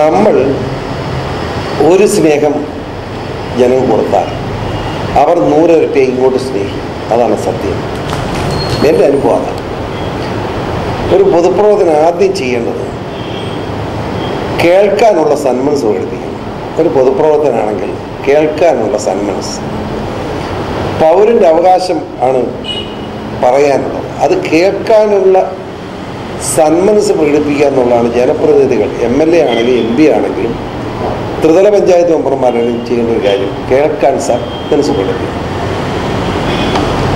നമ്മൾ ഒരു സ്നേഹം ജനം കൊടുത്താൽ അവർ നൂറിരട്ടി ഇങ്ങോട്ട് സ്നേഹിക്കും. അതാണ് സത്യം. എന്റെ അനുഭവം ഒരു പൊതുപ്രവർത്തനം ആദ്യം ചെയ്യേണ്ടത് കേൾക്കാനുള്ള സന്മനസ് പ്രകടിപ്പിക്കണം. ഒരു പൊതുപ്രവർത്തനാണെങ്കിൽ കേൾക്കാനുള്ള സന്മനസ്. പൗരന്റെ അവകാശം ആണ് പറയാനുള്ളത്. അത് കേൾക്കാനുള്ള സന്മനസ് പ്രകടിപ്പിക്കുക എന്നുള്ളതാണ് ജനപ്രതിനിധികൾ എം എൽ എ ആണെങ്കിലും എം പി ആണെങ്കിലും ത്രിതല പഞ്ചായത്ത് മെമ്പർമാരാണെങ്കിലും ചെയ്യേണ്ട ഒരു കാര്യം. കേൾക്കാൻ സന്മനസ് പ്രകടിപ്പിക്കും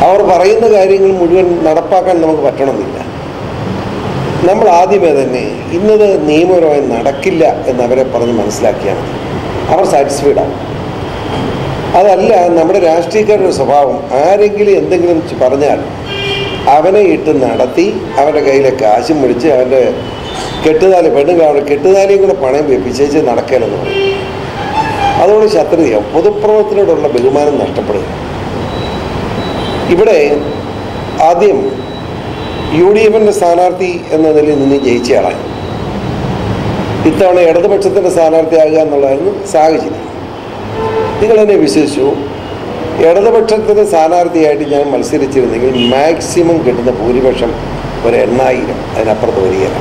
അവർ പറയുന്ന കാര്യങ്ങൾ മുഴുവൻ നടപ്പാക്കാൻ നമുക്ക് പറ്റണമെന്നില്ല. നമ്മൾ ആദ്യമേ തന്നെ ഇന്നത് നിയമപരമായി നടക്കില്ല എന്ന് അവരെ പറഞ്ഞ് മനസ്സിലാക്കിയാൽ മതി. അവർ സാറ്റിസ്ഫൈഡ് ആവും അതല്ല നമ്മുടെ രാഷ്ട്രീയക്കാരുടെ സ്വഭാവം. ആരെങ്കിലും എന്തെങ്കിലും പറഞ്ഞാൽ അവനെ ഇട്ട് നടത്തി അവന്റെ കയ്യിലെ കാശും പിടിച്ച് അവന്റെ കെട്ടുതാലി പെണ്ണുങ്ങൾ കെട്ടുതാലിയും കൂടെ പണയം വെപ്പിച്ചേച്ച് നടക്കലെന്ന് പറയും അതുകൊണ്ട് ശത്രുതയാവും പൊതുപ്രവർത്തനോടുള്ള ബഹുമാനം നഷ്ടപ്പെടുക ഇവിടെ ആദ്യം യു ഡി എഫിന്റെ സ്ഥാനാർത്ഥി എന്ന നിലയിൽ നിന്ന് ജയിച്ചയാളായി ഇത്തവണ ഇടതുപക്ഷത്തിന്റെ സ്ഥാനാർത്ഥിയാകുക എന്നുള്ളതായിരുന്നു സാഹചര്യം. നിങ്ങളെന്നെ വിശ്വസിച്ചു. ഇടതുപക്ഷത്തിന്റെ സ്ഥാനാർത്ഥിയായിട്ട് ഞാൻ മത്സരിച്ചിരുന്നെങ്കിൽ മാക്സിമം കിട്ടുന്ന ഭൂരിപക്ഷം ഒരു എണ്ണായിരം അതിനപ്പുറത്ത് വരികയില്ല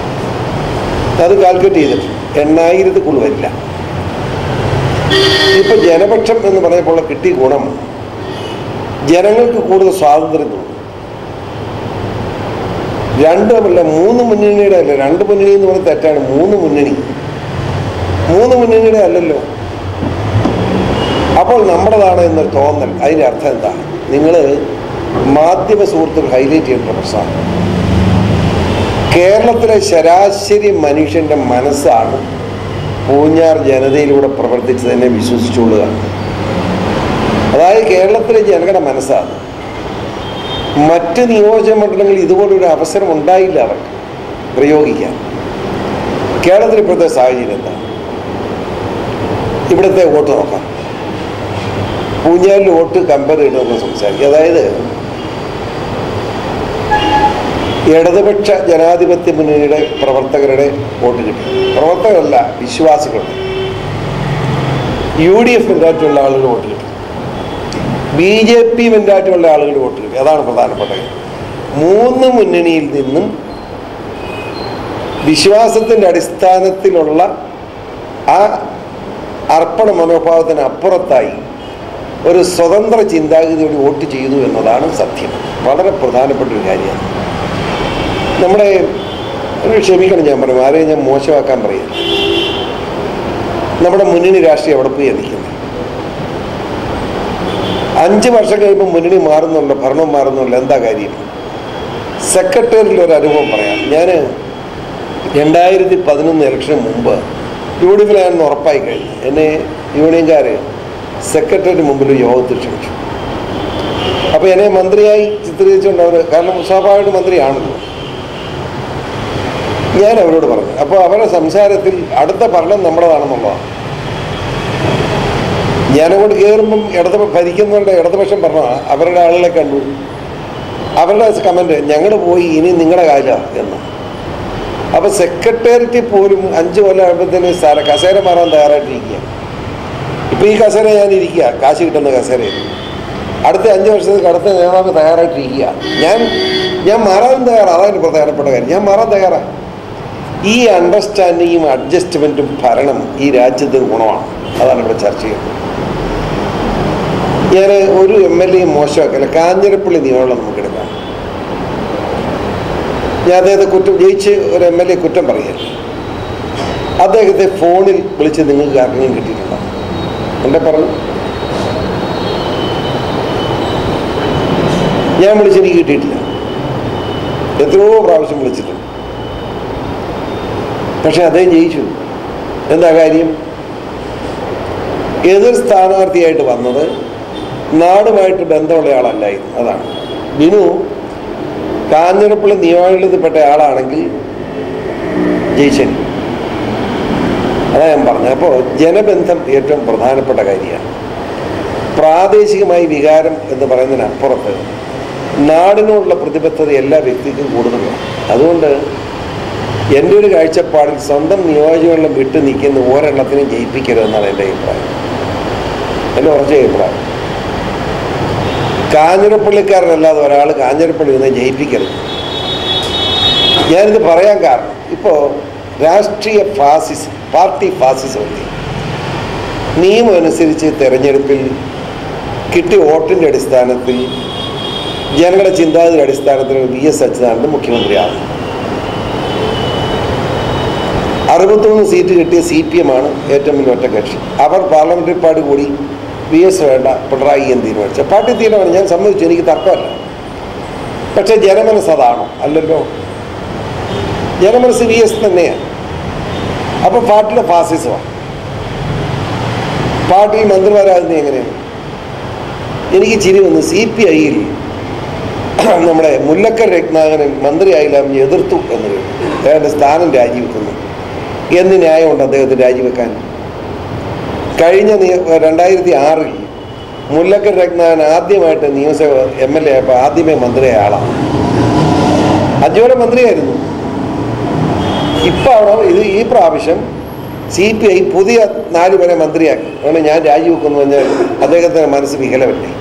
അത് കാൽക്കുലേറ്റ് ചെയ്തിട്ടുണ്ട് കൂടുതൽ വരില്ല. ഇപ്പം ജനപക്ഷം എന്ന് പറഞ്ഞപ്പോൾ കിട്ടിയ ഗുണം ജനങ്ങൾക്ക് കൂടുതൽ സ്വാതന്ത്ര്യം തോന്നും രണ്ടുമല്ല മൂന്ന് മുന്നണിയുടെ അല്ല രണ്ട് മുന്നണി എന്ന് പറഞ്ഞാൽ തെറ്റാണ്. മൂന്ന് മുന്നണി. മൂന്ന് മുന്നണിയുടെ അല്ലല്ലോ. അപ്പോൾ നമ്മുടേതാണ് എന്നൊരു തോന്നൽ. അതിന്റെ അർത്ഥം എന്താ? നിങ്ങൾ മാധ്യമ സുഹൃത്തുക്കൾ ഹൈലൈറ്റ് ചെയ്യേണ്ട പ്രശ്നമാണ് കേരളത്തിലെ ശരാശരി മനുഷ്യന്റെ മനസ്സാണ് പൂഞ്ഞാർ ജനതയിലൂടെ പ്രവർത്തിച്ചതിനെ വിശ്വസിച്ചുകൊള്ളുക. അതായത് കേരളത്തിലെ ജനങ്ങളുടെ മനസ്സാണ്. മറ്റ് നിയോജക മണ്ഡലങ്ങളിൽ ഇതുപോലൊരു അവസരം ഉണ്ടായില്ല അവർക്ക്. പ്രയോഗിക്കാൻ. കേരളത്തിൽ ഇപ്പോഴത്തെ സാഹചര്യം എന്താ? ഇവിടുത്തെ വോട്ട് നോക്കാം. പൂഞ്ഞാലിൽ വോട്ട് കമ്പർ ഇടുമെന്ന് സംസാരിക്കും. അതായത് ഇടതുപക്ഷ ജനാധിപത്യ മുന്നണിയുടെ പ്രവർത്തകരുടെ വോട്ട് കിട്ടി. പ്രവർത്തകരല്ല വിശ്വാസികളുടെ. യു ഡി എഫ് മെന്റാറ്റുള്ള ആളുകൾ വോട്ട് കിട്ടി. ബി ജെ പി മെന്റാറ്റുള്ള ആളുകൾ വോട്ട് കിട്ടി. അതാണ് പ്രധാനപ്പെട്ട കാര്യം. മൂന്ന് മുന്നണിയിൽ നിന്നും വിശ്വാസത്തിന്റെ അടിസ്ഥാനത്തിലുള്ള ആ അർപ്പണ മനോഭാവത്തിന് അപ്പുറത്തായി ഒരു സ്വതന്ത്ര ചിന്താഗതിയോട് വോട്ട് ചെയ്തു എന്നതാണ് സത്യം. വളരെ പ്രധാനപ്പെട്ട ഒരു കാര്യമാണ്. നമ്മുടെ ഒരു ക്ഷമിക്കണം ഞാൻ പറയും ആരെയും ഞാൻ മോശമാക്കാൻ പറയില്ല. നമ്മുടെ മുന്നണി രാഷ്ട്രീയം അവിടെ പോയി നിൽക്കുന്നത് അഞ്ച് വർഷം കഴിയുമ്പോൾ മുന്നണി മാറുന്നുണ്ടോ ഭരണം മാറുന്നുണ്ടോ എന്താ കാര്യം? സെക്രട്ടറിയിൽ ഒരു അനുഭവം പറയാം. ഞാൻ രണ്ടായിരത്തി പതിനൊന്ന് ഇലക്ഷന് മുമ്പ് യു ഉറപ്പായി കഴിഞ്ഞു. എന്നെ യൂണിയൻകാർ സെക്രട്ടറിയുടെ മുമ്പിൽ യോഗത്തിൽ ക്ഷണിച്ചു അപ്പോൾ എന്നെ മന്ത്രിയായി ചിത്രീകരിച്ചുകൊണ്ട് അവർ കാരണം സ്വാഭാവിക മന്ത്രിയാണല്ലോ. ഞാൻ അവരോട് പറഞ്ഞു അപ്പോൾ അവരുടെ സംസാരത്തിൽ അടുത്ത ഭരണം നമ്മുടേതാണെന്നുള്ളതാണ് ഞാനങ്ങോട്ട് കയറുമ്പം ഇടത് ഭരിക്കുന്നവരുടെ ഇടതുപക്ഷം പറഞ്ഞ അവരുടെ ആളുകളെ കണ്ടു. അവരുടെ കമന്റ് ഞങ്ങൾ പോയി ഇനി നിങ്ങളുടെ കാര്യമാണ് എന്ന്. അപ്പോൾ സെക്രട്ടേറിയറ്റ് പോലും അഞ്ച് കൊല്ലം ആകുമ്പോഴത്തേന് കസേര മാറാൻ തയ്യാറായിട്ടിരിക്കുക ഇപ്പോൾ ഈ കസേര ഞാൻ ഇരിക്കുക. കാശ് കിട്ടുന്ന കസേരയിൽ. അടുത്ത അഞ്ച് വർഷത്തിൽ കടത്ത് നേതാവ് തയ്യാറായിട്ടിരിക്കുക. ഞാൻ ഞാൻ മാറാനും തയ്യാറാണ് അതാണ് പ്രധാനപ്പെട്ട കാര്യം. ഞാൻ മാറാൻ തയ്യാറാണ് ഈ അണ്ടർസ്റ്റാൻഡിങ്ങും അഡ്ജസ്റ്റ്മെന്റും ഭരണം ഈ രാജ്യത്തിന് ഗുണമാണ്. അതാണ് ഇവിടെ ചർച്ച ചെയ്യുന്നത്. ഞാൻ ഒരു എം എൽ എയും മോശമാക്കല്ല. കാഞ്ഞിരപ്പള്ളി നിയമമുള്ള നമുക്കെടുക്കാം ഞാൻ അദ്ദേഹത്തെ കുറ്റം ജയിച്ച് ഒരു എം എൽ എ കുറ്റം പറയുകയല്ല. അദ്ദേഹത്തെ ഫോണിൽ വിളിച്ച് നിങ്ങൾക്ക് അറിഞ്ഞും കിട്ടിയിട്ടുണ്ടോ? എന്താ പറഞ്ഞു? ഞാൻ വിളിച്ച് എനിക്ക് കിട്ടിയിട്ടില്ല. എത്രയോ പ്രാവശ്യം വിളിച്ചിട്ടുണ്ട്. പക്ഷെ അദ്ദേഹം ജയിച്ചു. എന്താ കാര്യം? എതിർ സ്ഥാനാർത്ഥിയായിട്ട് വന്നത് നാടുമായിട്ട് ബന്ധമുള്ള ആളല്ലായിരുന്നു. അതാണ്. ബിനു കാഞ്ഞിരപ്പള്ളി നിയമങ്ങളിൽപ്പെട്ട ആളാണെങ്കിൽ ജയിച്ചൻ അതാ ഞാൻ പറഞ്ഞത്. അപ്പോൾ ജനബന്ധം ഏറ്റവും പ്രധാനപ്പെട്ട കാര്യമാണ്. പ്രാദേശികമായി വികാരം എന്ന് പറയുന്നതിനപ്പുറത്ത് നാടിനോടുള്ള പ്രതിബദ്ധത എല്ലാ വ്യക്തിക്കും കൂടുതലാണ്. അതുകൊണ്ട് എന്റെ ഒരു കാഴ്ചപ്പാടിൽ സ്വന്തം നിയോജകമണ്ഡലം വിട്ടു നിൽക്കുന്ന ഒരെണ്ണത്തിനും ജയിപ്പിക്കരുതെന്നാണ് എന്റെ അഭിപ്രായം. എന്റെ ഉറച്ച അഭിപ്രായം. കാഞ്ഞിരപ്പള്ളിക്കാരനല്ലാതെ ഒരാൾ കാഞ്ഞിരപ്പള്ളി നിന്ന് ജയിപ്പിക്കരുത്. ഞാനിത് പറയാൻ കാരണം ഇപ്പോൾ രാഷ്ട്രീയ ഫാസിസം പാർട്ടി ഫാസിസം. ഇല്ലേ നിയമം അനുസരിച്ച് തെരഞ്ഞെടുപ്പിൽ കിട്ടിയ വോട്ടിന്റെ അടിസ്ഥാനത്തിൽ ജനങ്ങളുടെ ചിന്താഗതി അടിസ്ഥാനത്തിൽ വി എസ് അച്യുതാനന്ദൻ മുഖ്യമന്ത്രിയാണ്. അറുപത്തൊന്ന് സീറ്റ് കിട്ടിയ സി പി എം ആണ് ഏറ്റവും വലിയ ഒറ്റ കക്ഷി. അവർ പാർലമെന്ററി പാർട്ടി കൂടി വി എസ് വേണ്ട പിണറായി എന്ന് തീരുമാനിച്ചു. പാർട്ടി തീരുമാനം ഞാൻ സമ്മതിച്ചു. എനിക്ക് തർക്കമല്ല. പക്ഷേ ജനമനസ് അതാണോ? അല്ലല്ലോ. ജനമനസ് വി എസ് തന്നെയാണ് അപ്പോൾ പാർട്ടിയുടെ ഫാസിസമാണ് പാർട്ടി മന്ത്രിമാരാകുന്നത് എങ്ങനെയാണ് എനിക്ക് ചിരി വന്നു സി പി ഐയിൽ നമ്മുടെ മുല്ലക്കൽ രത്നാകരൻ മന്ത്രിയായില്ല എതിർത്തു എന്ന് കേട്ടു. സ്ഥാനം രാജിവെക്കുന്നു. എന്ന് ന്യായമുണ്ട് അദ്ദേഹത്തിന് രാജിവെക്കാൻ? കഴിഞ്ഞ രണ്ടായിരത്തി ആറിൽ മുല്ലക്കൽ രത്നാകരൻ ആദ്യമായിട്ട് നിയമസഭ എം എൽ എ ആദ്യമേ മന്ത്രിയായ ആളാണ് അഞ്ചോടെ മന്ത്രിയായിരുന്നു. ഇപ്പം അവിടെ ഇത് ഈ പ്രാവശ്യം സി പി ഐ പുതിയ നാല് പേരെ മന്ത്രിയാക്കി. അങ്ങനെ ഞാൻ രാജിവെക്കുന്നു പറഞ്ഞാൽ അദ്ദേഹത്തിന്റെ മനസ്സ് വികലമല്ലേ?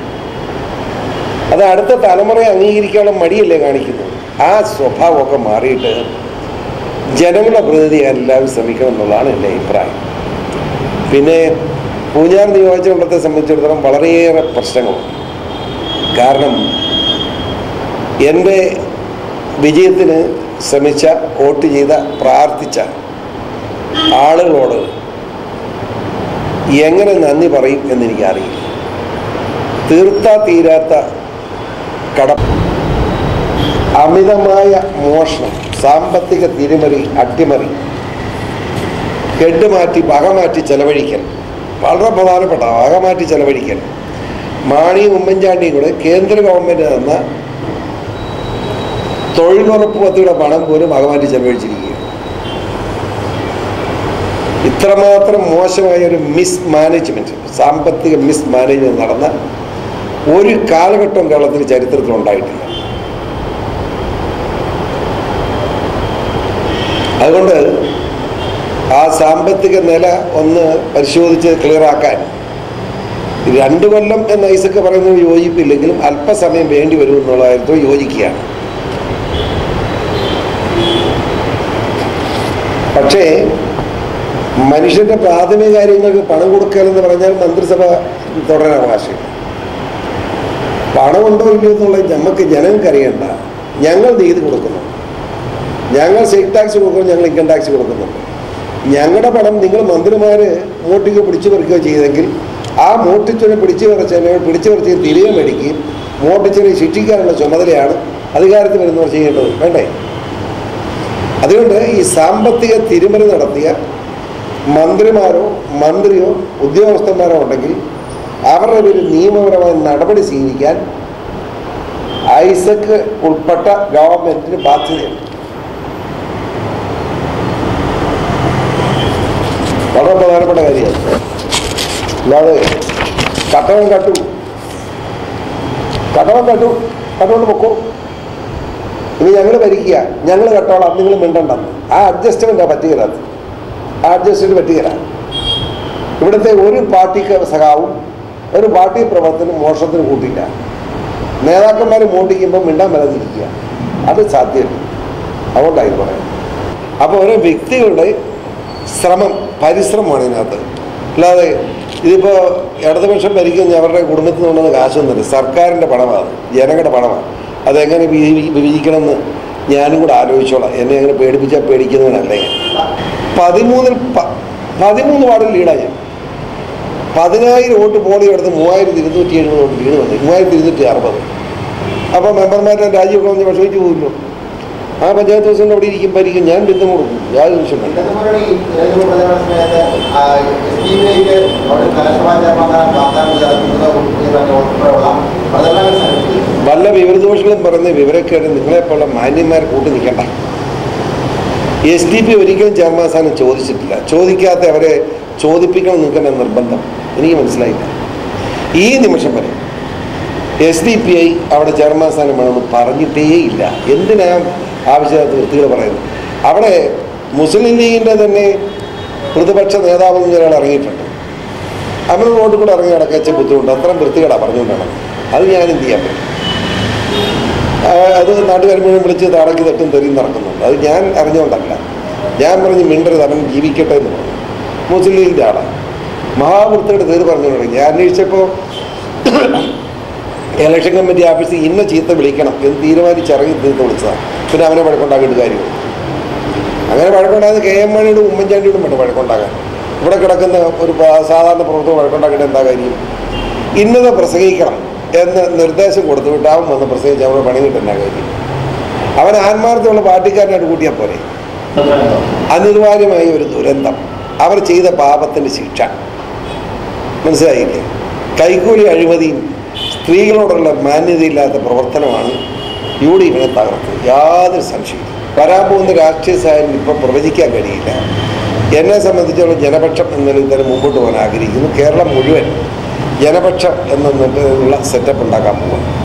അത് അടുത്ത തലമുറയെ അംഗീകരിക്കാനുള്ള മടിയല്ലേ കാണിക്കുന്നു ആ സ്വഭാവമൊക്കെ മാറിയിട്ട് ജനങ്ങളുടെ പ്രതിനിധി എല്ലാവരും ശ്രമിക്കണം എന്നുള്ളതാണ് എന്റെ അഭിപ്രായം. പിന്നെ പൂഞ്ഞാർ നിയോജകമണ്ഡലത്തെ സംബന്ധിച്ചിടത്തോളം വളരെയേറെ പ്രശ്നങ്ങളുണ്ട്. കാരണം എന്റെ വിജയത്തിന് ശ്രമിച്ച വോട്ട് ചെയ്ത പ്രാർത്ഥിച്ച ആളുകളോട് എങ്ങനെ നന്ദി പറയും എന്നെനിക്കറിയില്ല. തീർത്താ തീരാത്ത കട അമിതമായ മോഷണം സാമ്പത്തിക തിരിമറി അട്ടിമറി കെട്ടുമാറ്റി വകമാറ്റി ചെലവഴിക്കൽ വളരെ പ്രധാനപ്പെട്ട വകമാറ്റി ചെലവഴിക്കൽ. മാണിയും ഉമ്മൻചാണ്ടിയും കൂടെ കേന്ദ്ര ഗവൺമെന്റ് തന്ന തൊഴിലുറപ്പ് പദ്ധതിയുടെ പണം പോലും ഭഗവാന്റെ ചെലവഴിച്ചിരിക്കുകയാണ് ഇത്രമാത്രം മോശമായ ഒരു മിസ് മാനേജ്മെന്റ് സാമ്പത്തിക മിസ് മാനേജ്മെന്റ് നടന്ന ഒരു കാലഘട്ടം കേരളത്തിൽ ചരിത്രത്തിൽ ഉണ്ടായിട്ടില്ല. അതുകൊണ്ട് ആ സാമ്പത്തിക നില ഒന്ന് പരിശോധിച്ച് ക്ലിയറാക്കാൻ രണ്ട് കൊല്ലം എന്ന് ഐസക്ക് പറയുന്നത് യോജിപ്പില്ലെങ്കിലും അല്പസമയം വേണ്ടി വരുമെന്നുള്ളതായിരുന്നു യോജിക്കുകയാണ്. പക്ഷേ മനുഷ്യന്റെ പ്രാഥമിക കാര്യങ്ങൾക്ക് പണം കൊടുക്കലെന്ന് പറഞ്ഞാൽ മന്ത്രിസഭ തുടരാൻ അവകാശം. പണമുണ്ടോ ഇല്ലയോ എന്നുള്ളത് നമുക്ക് ജനങ്ങൾക്ക് അറിയണ്ട. ഞങ്ങൾ നീതി കൊടുക്കുന്നു. ഞങ്ങൾ സ്റ്റേറ്റ് ടാക്സ് കൊടുക്കുന്നു ഞങ്ങൾ ഇൻകം ടാക്സ് കൊടുക്കുന്നുണ്ട് ഞങ്ങളുടെ പണം നിങ്ങൾ മന്ത്രിമാർ മോട്ടിക്ക് പിടിച്ചു പറിക്കുകയോ ചെയ്തെങ്കിൽ ആ മോട്ടിച്ചനെ പിടിച്ചു പറിച്ചതിനെ പിടിച്ചു പറിച്ച് തിരികെ മേടിക്കുകയും മോട്ടിച്ചനെ ശിക്ഷിക്കാനുള്ള ചുമതലയാണ് അധികാരത്തിൽ വരുന്നവർ ചെയ്യേണ്ടത്. വേണ്ടേ? അതുകൊണ്ട് ഈ സാമ്പത്തിക തിരിമറി നടത്തിയ മന്ത്രിമാരോ മന്ത്രിയോ ഉദ്യോഗസ്ഥന്മാരോ ഉണ്ടെങ്കിൽ അവരുടെ പേരിൽ നിയമപരമായ നടപടി സ്വീകരിക്കാൻ ഐസക്ക് ഉൾപ്പെട്ട ഗവൺമെന്റിന് ബാധ്യതയുണ്ട്. വളരെ പ്രധാനപ്പെട്ട കാര്യമാണ്. അല്ലാതെ കട്ടവൻ കട്ടു. കട്ടവൻ കട്ടു. കട്ടുകൊണ്ട് പൊക്കോ. ഇനി ഞങ്ങൾ ഭരിക്കുക. ഞങ്ങൾ കെട്ടോളാം. നിങ്ങൾ മിണ്ടണ്ടെന്ന് ആ അഡ്ജസ്റ്റ്മെന്റാണ് പറ്റുകയില്ല അത് ആ അഡ്ജസ്റ്റ്മെന്റ് പറ്റുകയില്ല ഇവിടുത്തെ ഒരു പാർട്ടിക്ക് സഖാവും ഒരു പാർട്ടി പ്രവർത്തനം മോഷണത്തിന് കൂട്ടില്ല നേതാക്കന്മാർ മോട്ടിക്കുമ്പോൾ മിണ്ടാൻ വരാതിരിക്കുക. അത് സാധ്യമല്ല. അതുകൊണ്ടായി പറയാം അപ്പോൾ ഓരോ വ്യക്തികളുടെ ശ്രമം പരിശ്രമമാണ് ഇതിനകത്ത്. അല്ലാതെ ഇതിപ്പോൾ ഇടതുപക്ഷം ഭരിക്കുന്ന അവരുടെ കുടുംബത്തിൽ നിന്നുള്ളത് കാശൊന്നുമില്ല. സർക്കാരിന്റെ പണമാണ്. ജനങ്ങളുടെ പണമാണ്. അതെങ്ങനെ വിഭജി- വിഭജിക്കണമെന്ന് ഞാനും കൂടെ ആലോചിച്ചോളാം. എന്നെ അങ്ങനെ പേടിപ്പിച്ചാൽ പേടിക്കുന്നവനല്ലേ പതിമൂന്നിൽ പതിമൂന്ന് വാർഡിൽ ലീഡാണ് ഞാൻ. പതിനായിരം വോട്ട് പോളി എടുത്ത് മൂവായിരത്തി ഇരുന്നൂറ്റി എഴുപത് വോട്ട് ലീഡ് വന്നു. മൂവായിരത്തി ഇരുന്നൂറ്റി അറുപത്. അപ്പോൾ മെമ്പർമാരുടെ രാജ്യമൊക്കെ വന്ന് വിഷമിച്ച് പോകില്ലോ ആ പഞ്ചായത്ത് പ്രസിഡന്റ് അവിടെ ഇരിക്കും ഭരിക്കും ഞാൻ ബിന്ദു കൊടുക്കും യാതൊരു പ്രചരണങ്ങൾ വല്ല വിവരദോഷങ്ങളും പറയുന്ന വിവരക്കേട് നിങ്ങളെപ്പോലുള്ള മാന്യന്മാരെ കൂട്ടി നിൽക്കണ്ട. എസ് ഡി പി ഒരിക്കലും ചെയർമാൻ ചോദിച്ചിട്ടില്ല. ചോദിക്കാത്ത അവരെ ചോദിപ്പിക്കണം നിൽക്കുന്ന നിർബന്ധം. എനിക്ക് മനസ്സിലായില്ല. ഈ നിമിഷം വരെ എസ് ഡി പി ഐ അവിടെ ചെയർമാൻ സ്ഥാനം വേണമെന്ന് പറഞ്ഞിട്ടേയില്ല. എന്തിനാ ആവശ്യമില്ലാത്ത വൃത്തികൾ പറയുന്നത് അവിടെ മുസ്ലിം ലീഗിന്റെ തന്നെ പ്രതിപക്ഷ നേതാവ് ഒരാൾ ഇറങ്ങിയിട്ടുണ്ട്. അവൻ റോഡിൽ കൂടെ ഇറങ്ങി നടക്കച്ച ബുദ്ധിമുട്ട്. അത്രയും വൃത്തികളാണ് പറഞ്ഞുകൊണ്ടാണ്. അത് ഞാൻ എന്ത് ചെയ്യാൻ പറ്റും? അത് നാട്ടുകാർ മുഴുവൻ വിളിച്ച് താടക്കി തട്ടും തെറിയും നടക്കുന്നുണ്ട്. അത് ഞാൻ അറിഞ്ഞുകൊണ്ടല്ല. ഞാൻ പറഞ്ഞ് മിണ്ടരുത് അവൻ ജീവിക്കട്ടെ എന്ന് പറഞ്ഞു. മുസ്ലിം ലീഗിന്റെ ആളാണ് മഹാവൃത്തിയുടെ പേര് പറഞ്ഞു തുടങ്ങി ഞാൻ അന്വേഷിച്ചപ്പോൾ ഇലക്ഷൻ കമ്മിറ്റി ഓഫീസിൽ ഇന്ന ചീത്ത വിളിക്കണം എന്ന് തീരുമാനിച്ചിറങ്ങി തീർത്ത് വിളിച്ചതാണ് പിന്നെ അവനെ വഴക്കുണ്ടാക്കിയിട്ട് കാര്യമില്ല. അങ്ങനെ വഴക്കുണ്ടായത് കെ എം മണിയുടെ ഉമ്മൻചാണ്ടിയുടെ വേണ്ട വഴക്കുണ്ടാകാൻ ഇവിടെ കിടക്കുന്ന ഒരു സാധാരണ പ്രവർത്തനം വഴക്കുണ്ടാക്കിയിട്ട് എന്താ കാര്യം? ഇന്നത് പ്രസംഗിക്കണം എന്ന് നിർദ്ദേശം കൊടുത്തു വിട്ടാവും വന്ന് പ്രസംഗിച്ച് അവിടെ പണി കിട്ടുന്ന കാര്യം. അവൻ ആത്മാർത്ഥമുള്ള പാർട്ടിക്കാരനായിട്ട് കൂട്ടിയാൽ പോലെ അനിവാര്യമായ ഒരു ദുരന്തം. അവർ ചെയ്ത പാപത്തിന്റെ ശിക്ഷ. മനസ്സിലായില്ലേ? കൈക്കൂലി അഴിമതിയും സ്ത്രീകളോടുള്ള മാന്യതയില്ലാത്ത പ്രവർത്തനമാണ് യു ഡി എഫിനെ തകർത്തത് യാതൊരു സംശയവും വരാൻ പോകുന്ന രാഷ്ട്രീയ സാഹചര്യം ഇപ്പം പ്രവചിക്കാൻ കഴിയില്ല. എന്നെ സംബന്ധിച്ചുള്ള ജനപക്ഷം എന്ന നിലയിൽ മുമ്പോട്ട് പോകാൻ ആഗ്രഹിക്കുന്നു. കേരളം മുഴുവൻ ജനപക്ഷം എന്നുള്ള സെറ്റപ്പ് ഉണ്ടാക്കാൻ പോകുന്നു